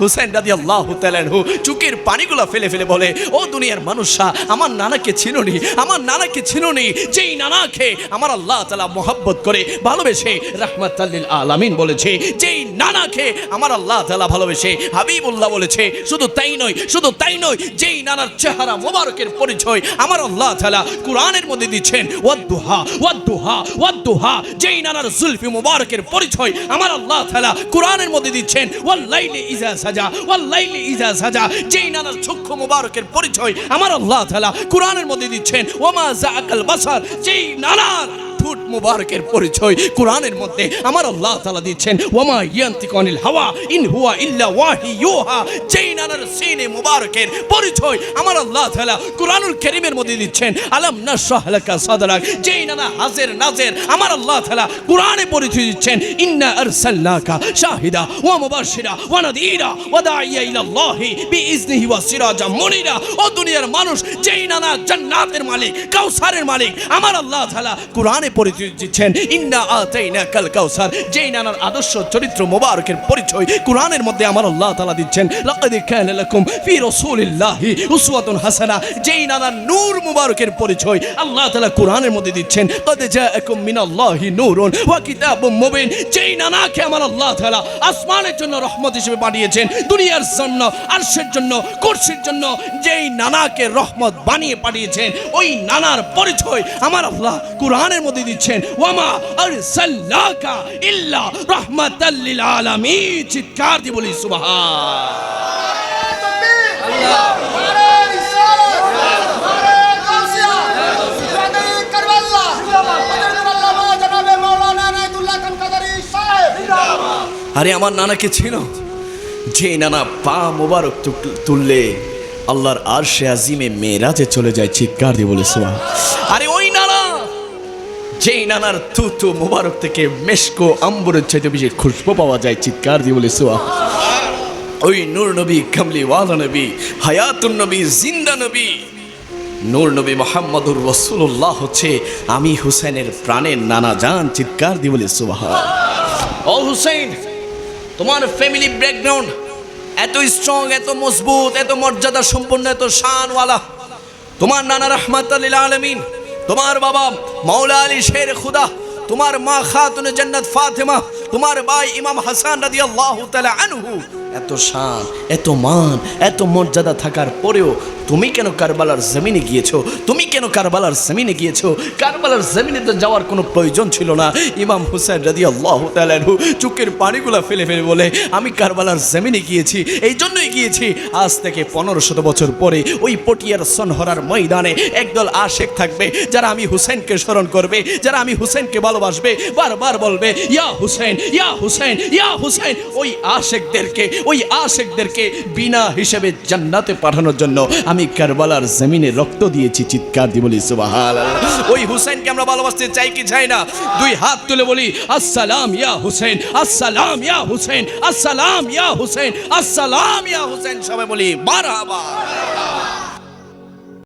হুসেন রাদি আল্লাহ তালানহু চুকের পানিগুলো ফেলে ফেলে বলে, ও দুনিয়ার মানুষরা, আমার নানাকে চিনুনি, আমার নানাকে চিনুনি, যেই নানাকে আমার আল্লাহ তালা মোহাব্বত করে ভালোবেসে রাহমাতাল্লিল আলামিন বলেছে, যেই নানাকে আমার আল্লাহ তালা ভালোবেসে হাবিবুল্লাহ বলেছে, শুধু তাই নয়, শুধু তাই নয়, যেই নানার চেহারা মোবারকের পরিচয় আমার আল্লাহ তালা কোরআনের মধ্যে দিচ্ছেন, ওয়াদ্দুহা ওয়াদ্দুহা ওয়াদ্দুহা, যেই নানার জুলফি মোবারকের পরিচয় আমার আল্লাহ তালা কোরআনের মধ্যে দিচ্ছেন ওয়াল্লাইলি ইজা সাজা ওয়াল্লাইলি ইজা সাজা, যেই নানার চক্ষু মুবারকের পরিচয় আমার আল্লাহ তাআলা কোরআনের মধ্যে দিচ্ছেন ওমা জাকাল বাসার, যেই নানার ঠোঁট মুবারকের পরিচয় কোরআনের মধ্যে আমার আল্লাহ তালা দিচ্ছেন ওমা ইয়ান্তিক অনিল হাওয়া, ইন হুয়া ইল্লা ওয়াহি ইউহা। যেই নানার সিনে মুবারকের পরিচয় আমার আল্লাহ তালা কোরআনুল কারীমের মধ্যে দিচ্ছেন, আলাম নাশরাহ লাকা সাদরাক? যেই নানা হাজের নাজের আমার আল্লাহ তালা কোরআনে পরিচয় দিচ্ছেন, ইন্না আরসালনাকা শাহিদা ওয়া মুবাশশিরা ওয়া নাদীরা ওয়া দাইয়া ইলাল্লাহি বিইজনিহি ওয়া সিরাজা মুনিরা। ও দুনিয়ার মানুষ, যেই নানা জান্নাতের মালিক, কাউসারের মালিক, আমার আল্লাহ তাআলা কোরআনে পরিচয় দিচ্ছেন ইন্না আতাইনা কাল কাউসার যেই নানার আদর্শ চরিত্র মোবারকের পরিচয় কোরআনের মধ্যে আমার আল্লাহ তাআলা দিচ্ছেন। লাকাদ কানা লাকুম ফি রাসূলিল্লাহি উসওয়াতুন হাসানা যেই নানার নূর মুবারকের পরিচয় আল্লাহ তাআলা কোরআনের মধ্যে দিচ্ছেন। কদ জাআকুম মিনাল্লাহি নূরুন ওয়া কিতাবুম মুবিন যেই নানাকে আমার আল্লাহ তাআলা আসমানের জন্য রহমত হিসেবে পাঠিয়েছেন দুনিয়ার জন্য, আরশের জন্য, কুরসির জন্য যেই নানাকে রহমত বানিয়ে পাঠিয়েছেন। ওই নানার পরিচয় আমার আল্লাহ কোরআনের মধ্যে দিচ্ছেন। ওয়ামা আরসাল্লাকা ইল্লা রাহমাতাল লিল আলামিন। চিৎকার বলি আরে, আমার নানাকে ছিল যে নানা পা মোবারক তুললে আল্লাহর আরশে আজিমে মেয়েরাজে চলে যায়। চিৎকার দিয়ে বলে আরে, ওই নানা যেই নানার তুতু মোবারক থেকে মেশকো আম্বরের চাইতে বেশি খুশবু পাওয়া যায়, চিৎকার দিয়ে বলে, সোয়া। ওই নূর নবী, কামলি ওয়ালা নবী, হায়াতুন নবী, জিন্দা নবী। নূর নবী মোহাম্মদুর রসুল্লাহ হচ্ছে, আমি হুসেনের প্রাণের নানা জান, চিৎকার দিয়ে বলে সুবাহ ও হুসেন তোমার ফ্যামিলি ব্যাকগ্রাউন্ড এত স্ট্রং এত মজবুত, এত মর্যাদা সম্পন্ন এত শানওয়ালা। তোমার নানা রহমাত আলমিন তোমার বাবা মৌলা আলী শের খুদা তোমার মা খাতুন জান্নাত ফাতেমা তোমার ভাই ইমাম হাসান রাদিয়াল্লাহু তাআলা আনহু। এত শান, এত মান, এত মর্যাদা থাকার পরেও তুমি কেন কারবালার জমিনে গিয়েছো? তুমি কেন কারবালার জমিনে গিয়েছো? কারবালার জমিনে তো যাওয়ার কোনো প্রয়োজন ছিল না। ইমাম হুসেন রাদি আল্লাহ তালু চুকের পানিগুলা ফেলে ফেলে বলে, আমি কারবালার জমিনে গিয়েছি এই জন্যই গিয়েছি। আজ থেকে পনেরো শত বছর পরে ওই পটিয়ার সনহরার ময়দানে একদল আশেক থাকবে, যারা আমি হুসেনকে স্মরণ করবে, যারা আমি হুসেনকে ভালোবাসবে, বারবার বলবে, ইয়া হুসেন ইয়া হুসেন ইয়া হুসেন ওই আশেকদেরকে ওই আশেকদেরকে বিনা হিসেবে জান্নাতে পাঠানোর জন্য আমি কারবালার জমিনে রক্ত দিয়েছি, চিৎকার দিয়ে বলি সুবাহাল ওই হুসেনকে আমরা ভালোবাসতে চাই কি চাই না? দুই হাত তুলে বলি, আসসালাম, ইয়া হুসেন আসসালাম, ইয়া হুসেন আসসালাম, ইয়া হুসেন আসসালাম, ইয়া হুসেন সবাই বলি মারহাবা